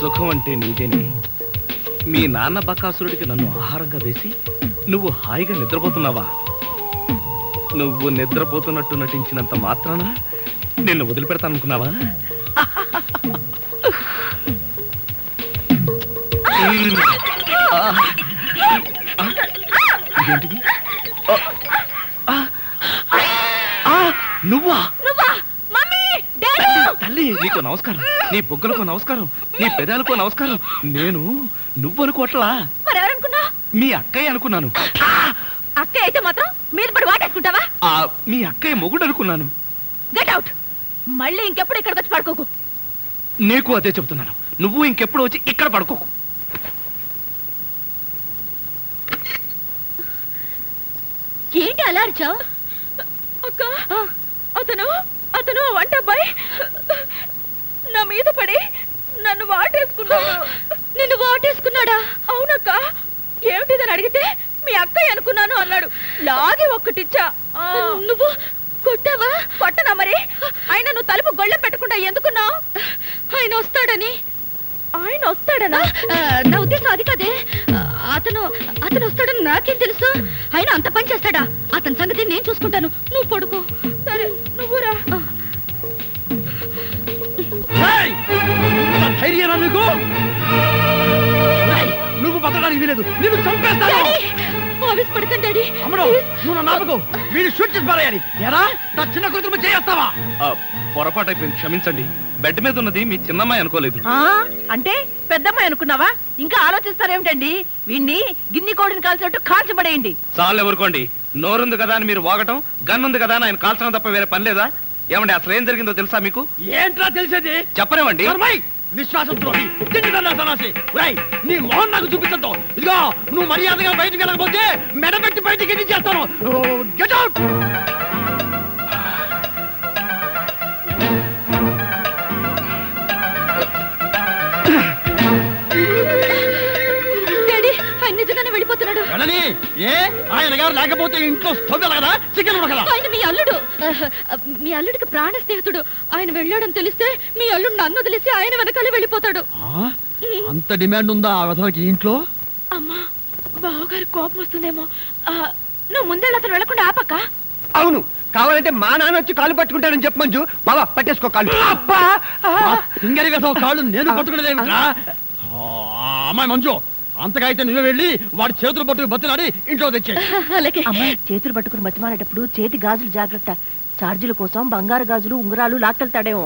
సుఖం అంటే నీదేనే మీ నాన్న బకాసురుడికి నన్ను ఆహారంగా వేసి నువ్వు హాయిగా నిద్రపోతున్నావా నువ్వు నిద్రపోతున్నట్టు నటించినంత మాత్రాన నిన్ను వదిలిపెడతాననుకున్నావా అనుకున్నావా ఆ, ఆ, నువ్వా తల్లి నీకు నమస్కారం. నీ బొగ్గలకు నమస్కారం. నీ పెదాలకు నమస్కారం. నేను నువ్వు అనుకోవట్లా మరి ఎవరనుకున్నా మీ అక్కయ్య అనుకున్నాను. ఆ! అక్క అయితే మాత్రం మీద పడి వాటేసుకుంటావా? ఆ, మీ అక్కయ్య మొగుడు అనుకున్నాను. గెట్ అవుట్ మళ్ళీ ఇంకెప్పుడు ఇక్కడికి వచ్చి పడుకోకు. నీకు అదే చెబుతున్నాను. నువ్వు ఇంకెప్పుడు వచ్చి ఇక్కడ పడుకోకు. ఏంటి అలా అరిచావు? అక్క అతను ఆ వంట అబ్బాయి నా మీద పడి నన్ను వాటేసుకున్నాడు నిన్ను వాటేసుకున్నాడా? అవునక్క. ఏమిటిదని అడిగితే మీ అక్కయ్య అనుకున్నాను అన్నాడు. లాగి ఒక్కటిచ్చా. నువ్వు కొట్టావా? కొట్టనా మరి? ఆయన నువ్వు తలుపు గొళ్ళెం పెట్టకుండా ఎందుకున్నావు ఆయన వస్తాడని. ఆయన వస్తాడనా? నా ఉద్దేశం అది కాదే. అతను అతను వస్తాడని నాకేం తెలుసు? ఆయన అంత పని చేస్తాడా? అతని సంగతి నేను చూసుకుంటాను. నువ్వు పడుకో. బతకడానికి వీలేదు. నువ్వు చంపేస్తాను. డాడీ! ఆవేశపడకండి డాడీ. అమ్మడు నువ్వు నా నాపకు వీడిని షూట్ చేసి పారేయాలి. ఎరా నా చిన్న కూతురు చేస్తావా ఆ, పొరపాటు అయిపోయింది క్షమించండి. బెడ్ మీద ఉన్నది మీ చిన్నమ్మాయి అనుకోలేదు. ఆ? అంటే పెద్దమ్మాయి అనుకున్నావా? ఇంకా ఆలోచిస్తారేమిటండి? వీణ్ణి గిన్ని కోడిని కాల్చినట్టు కాల్చబడేయండి. చాలు ఎవరుకోండి నోరుంది కదా అని మీరు వాగటం గన్ ఉంది కదా అని ఆయన కాల్చడం తప్ప వేరే పని లేదా? ఏమండి అసలు ఏం జరిగిందో తెలుసా మీకు? ఏంట్రా తెలిసేది? చెప్పనివ్వండి. విశ్వాసం ద్రోహి తిండిదన్నా సన్నాసి. రై నీ మొహం నాకు చూపించద్దు. ఇదిగో నువ్వు మర్యాదగా బయటికి వెళ్ళకపోతే మెడపెట్టి బయటికి ఎన్ని చేస్తాను. గెట్ అవుట్ ఆయన నిజంగానే వెళ్ళిపోతున్నాడు. వెళ్ళని? ఏ? ఆయన గారు లేకపోతే ఇంట్లో కదా చికెన్ ఆయన మీ అల్లుడు. మీ అల్లుడికి ప్రాణ స్నేహితుడు. ఆయన వెళ్ళాడని తెలిస్తే మీ అల్లుడు నన్ను వదిలేసి ఆయన వెనకాలే వెళ్ళిపోతాడు. అంత డిమాండ్ ఉందా ఆ విధవకి ఇంట్లో? అమ్మా బావగారి కోపం వస్తుందేమో. ఆ, నువ్వు ముందే అతను వెళ్ళకుండా ఆపక్క? అవును. కావాలంటే మా నాన్న వచ్చి కాలు పట్టుకుంటాడని చెప్పు మంజు. బాబా పట్టేసుకో కాలు అబ్బా! ఆ! సింగరి విధవ కాళ్ళు నేను పట్టుకునేది ఏమిట్రా ఆ, అమ్మాయి మంజు అంతగా అయితే నువ్వే వెళ్ళి వాడి చేతులు పట్టుకు బతిలాడి ఇంట్లో తెచ్చే అలాగే. అమ్మాయి చేతులు పట్టుకుని బతిమాలేటప్పుడు చేతి గాజులు జాగ్రత్త. చార్జీల కోసం బంగారు గాజులు ఉంగరాలు లాక్కెళ్తాడేమో.